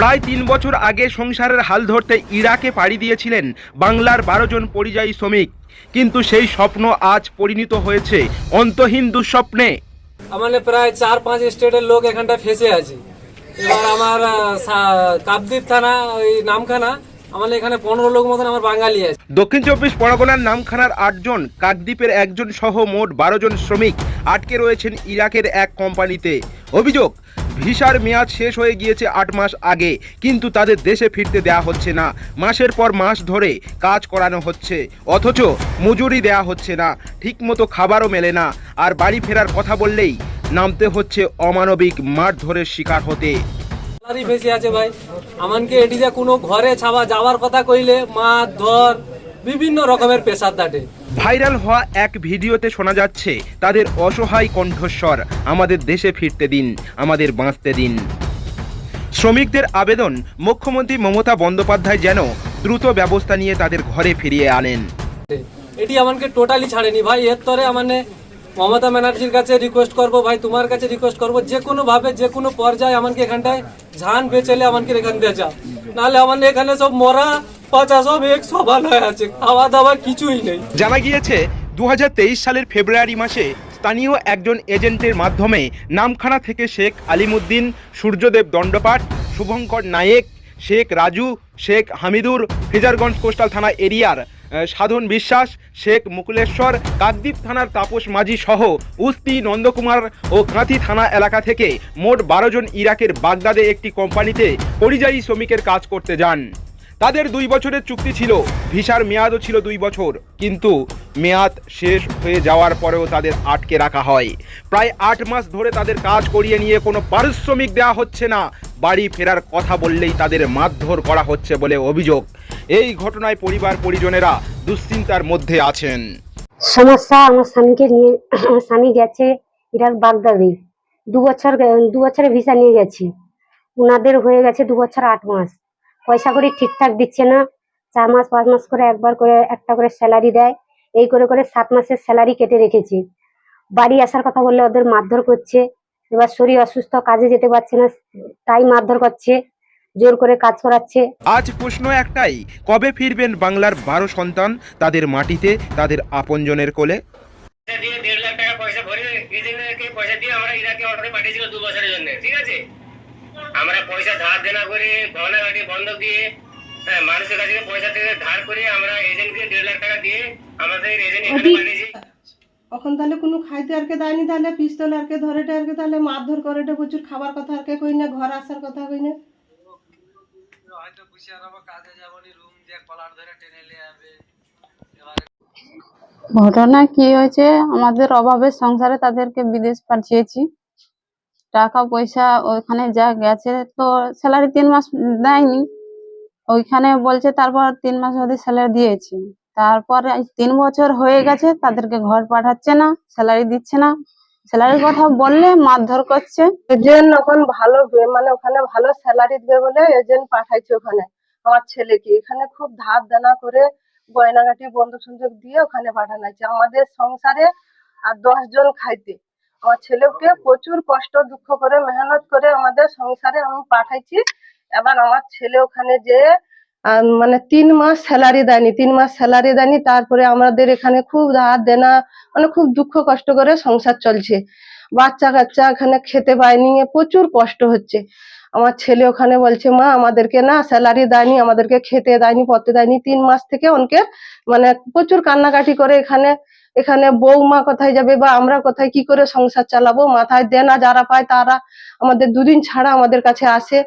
প্রায় তিন বছর আগে সংসারের হাল ধরতে ইরাকে পাড়ি দিয়েছিলেন বাংলার বারো জন পরিযায়ী শ্রমিক। কিন্তু সেই স্বপ্ন আজ পরিণত হয়েছে অন্তহীন দুঃস্বপ্নে। আমাদের প্রায় চার পাঁচ স্টেটের লোক এখানটা ফেসে আছে। এবার আমার সা- থানা ওই নামখানা আমাদের এখানে পনেরো লোক মতন আমার বাঙালি আছে। দক্ষিণ চব্বিশ পরগনার নামখানার আটজন কাকদ্বীপের একজন সহ মোট বারো জন শ্রমিক আটকে রয়েছেন ইরাকের এক কোম্পানিতে। অভিযোগ ভিসার মেয়াদ শেষ হয়ে গিয়েছে আট মাস আগে। কিন্তু তাদের দেশে ফিরতে দেয়া হচ্ছে না। মাসের পর মাস ধরে কাজ করানো হচ্ছে। অথচ মজুরি দেয়া হচ্ছে না। ঠিকমতো খাবারও মেলে না। আর বাড়ি ফেরার কথা বললেই নামতে হচ্ছে অমানবিক মারধরের শিকার হতে। ফেসে আছে ভাই। এটিতে কোনো ঘরে ছাওয়া যাওয়ার কথা কইলে মাছ ধর বিভিন্ন রকমের পেশার দাটে ভাইরাল হওয়া এক ভিডিওতে শোনা যাচ্ছে তাদের অসহায় কণ্ঠস্বর আমাদের দেশে ফিরতে দিন আমাদের বাঁচতে দিন। শ্রমিকদের আবেদন মুখ্যমন্ত্রী মমতা বন্দ্যোপাধ্যায় যেন দ্রুত ব্যবস্থা নিয়ে তাদের ঘরে ফিরিয়ে আনেন। এটি আমাকে টোটালি ছাড়েনি। ভাই এর তরে মানে মমতা ব্যানার্জির কাছে রিকোয়েস্ট করব ভাই তোমার কাছে রিকোয়েস্ট করব যে কোনো ভাবে যে কোনো পর্যায়ে আমাকে এখানটায় ঝান বেচেলে আমাকে এখান দিয়ে যা। নাহলে আমাদের এখানে সব মরা খাওয়া দাওয়া কিছুই নেই। জানা গিয়েছে দু হাজার তেইশ সালের ফেব্রুয়ারি মাসে স্থানীয় একজন এজেন্টের মাধ্যমে নামখানা থেকে শেখ আলিমুদ্দিন, সূর্যদেব দণ্ডপাট শুভঙ্কর নায়েক, শেখ রাজু, শেখ হামিদুর, ফিজারগঞ্জ কোস্টাল থানা এরিয়ার সাধন বিশ্বাস, শেখ মুকুলেশ্বর, কাকদ্বীপ থানার তাপস মাঝি সহ উস্তি নন্দকুমার ও কাঁথি থানা এলাকা থেকে মোট বারো জন ইরাকের বাগদাদে একটি কোম্পানিতে পরিযায়ী শ্রমিকের কাজ করতে যান। তাদের দুই বছরের চুক্তি ছিল। ভিসার মেয়াদও ছিল দুই বছর। কিন্তু মেয়াদ শেষ হয়ে যাওয়ার পরেও তাদের আটকে রাখা হয়। প্রায় আট মাস ধরে তাদের কাজ করিয়ে নিয়ে কোনো পারিশ্রমিক দেওয়া হচ্ছে না। বাড়ি ফেরার কথা বললেই তাদের মারধর করা হচ্ছে বলে অভিযোগ। এই ঘটনায় পরিবার পরিজনেরা দুশ্চিন্তার মধ্যে আছেন। সমস্যা, আমার স্বামীকে নিয়ে, আমার স্বামী গেছে ইরাক বাগদাদি। দু বছর, দু বছরের ভিসা নিয়ে গেছি। ওনাদের হয়ে গেছে দু বছর আট মাস। পয়সা করে ঠিকঠাক দিচ্ছে না চার মাস পাঁচ মাস করে একবার করে একটা করে স্যালারি দেয় এই করে করে সাত মাসের স্যালারি কেটে রেখেছি। বাড়ি আসার কথা বললে ওদের মারধর করছে এবার শরীর অসুস্থ কাজে যেতে পারছে না তাই মারধর করছে জোর করে কাজ করাচ্ছে। আজ প্রশ্ন একটাই কবে ফিরবেন বাংলার বারো সন্তান তাদের মাটিতে তাদের আপনজনের কোলে? পয়সা দিয়ে দেড় লাখ টাকা পয়সা ভরে পয়সা দিয়ে আমরা ইরাকে অর্ডারে পাঠিয়েছিল দু বছরের জন্য ঠিক আছে? আমরা পয়সা ধার দেনা করে গহনা গাড়ি বন্ধক দিয়ে হ্যাঁ, মানুষের কাছে থেকে পয়সা থেকে ধার করে আমরা এজেন্টকে দেড় লাখ টাকা দিয়ে আমাদের এজেন্ট এখানে ওটি- পাঠিয়েছি। এখন তাহলে কোনো খাইতে আরকে দেয়নি তাহলে? পিস্তল আর আরকে ধরেটে আরকে তাহলে মারধর করেটে প্রচুর খাবার কথা আরকে কই না? ঘর আসার কথা কই না? হয়তো বুঝে আর কাজে যাবনি রুম দিয়ে কলার ধরে টেনে নিয়ে যাবে। ঘটনা কি হয়েছে? আমাদের অভাবের সংসারে তাদেরকে বিদেশ পাঠিয়েছি। টাকা পয়সা ওইখানে যা গেছে তো স্যালারি তিন মাস দেয়নি। ওইখানে বলছে তারপর তিন মাস ওদের স্যালারি দিয়েছি। তারপর তিন বছর হয়ে গেছে, তাদেরকে ঘর পাঠাচ্ছে না স্যালারি দিচ্ছে না। স্যালারির কথা বললে মারধর করছে। এজেন্ট ওখান ভালো মানে ওখানে ভালো স্যালারি দেবে বলে এজেন্ট পাঠাইছে ওখানে। আমার ছেলেকে। এখানে খুব ধার দেনা করে গয়নাগাটি বন্ধক সন্ধক দিয়ে ওখানে পাঠানো হয়েছে। আমাদের সংসারে আর দশ জন খাইতে। আমার ছেলেকে প্রচুর কষ্ট দুঃখ করে মেহনত করে আমাদের সংসারে আমি পাঠাইছি। এবার আমার ছেলে ওখানে যে মানে তিন মাস স্যালারি দেয়নি তিন মাস স্যালারি দেয়নি তারপরে আমাদের এখানে খুব ধার দেনা মানে খুব দুঃখ কষ্ট করে সংসার চলছে। বাচ্চা কাচ্চা এখানে খেতে পায়নি প্রচুর কষ্ট হচ্ছে। আমার ছেলে ওখানে বলছে, মা, আমাদেরকে না স্যালারি দেয়নি, আমাদেরকে খেতে দেয়নি, পড়তে দেয়নি, তিন মাস থেকে ওনকে মানে প্রচুর কান্নাকাটি করে এখানে এখানে বৌমা কোথায় যাবে বা আমরা কোথায় কি করে সংসার চালাবো, মাথায় দেনা যারা পায় তারা আমাদের দুদিন ছাড়া আমাদের কাছে আসে।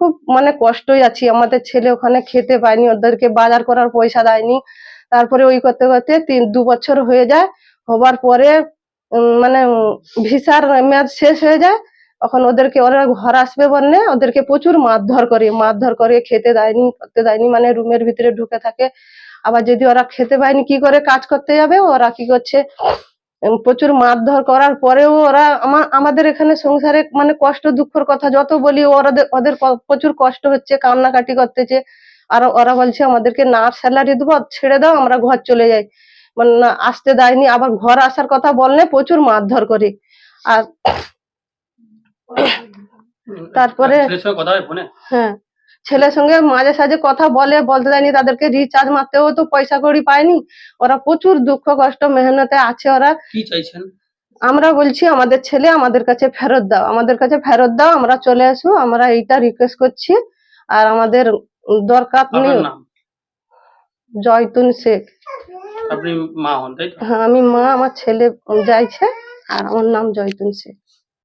খুব মানে কষ্টই আছি, আমাদের ছেলে ওখানে খেতে পায়নি, ওদেরকে বাজার করার পয়সা দেয়নি। তারপরে ওই করতে করতে তিন, দু বছর হয়ে যায়, হবার পরে মানে ভিসার মেয়াদ শেষ হয়ে যায় তখন ওদেরকে ওরা ঘর আসবে বললে ওদেরকে প্রচুর মারধর করে মারধর করে খেতে দেয়নি, করতে দেয়নি মানে রুমের ভিতরে ঢুকে থাকে। আবার যদি ওরা খেতে পায়নি, কি করে কাজ করতে যাবে? ওরা কি করছে? প্রচুর মারধর করার পরেও ওরা আমা- আমাদের এখানে সংসারে মানে কষ্ট, দুঃখের কথা যত বলি, ওরা ওদের প্রচুর কষ্ট হচ্ছে, কান্নাকাটি করতেছে। আর ওরা বলছে, আমাদেরকে না স্যালারি দেবো, ছেড়ে দাও, আমরা ঘর চলে যাই। মানে আসতে দেয়নি, আবার ঘর আসার কথা বললে প্রচুর মারধর করে। আর তারপরে হয় ছেলের সঙ্গে মাঝে সাঝে কথা বলে বলতে দেয়নি তাদেরকে রিচার্জ মারতেও তো পয়সা কড়ি পায়নি। ওরা প্রচুর দুঃখ কষ্ট মেহনতে আছে ওরা। কি চাইছেন? আমরা বলছি আমাদের ছেলে আমাদের কাছে ফেরত দাও। আমাদের কাছে ফেরত দাও আমরা চলে আসব আমরা এইটা রিকোয়েস্ট করছি। আর আমাদের দরকার নেই। জয়তুন শেখ। আপনি মা হন তাই তো? হ্যাঁ আমি মা আমার ছেলে যাইছে আর আমার নাম জয়তুন শেখ।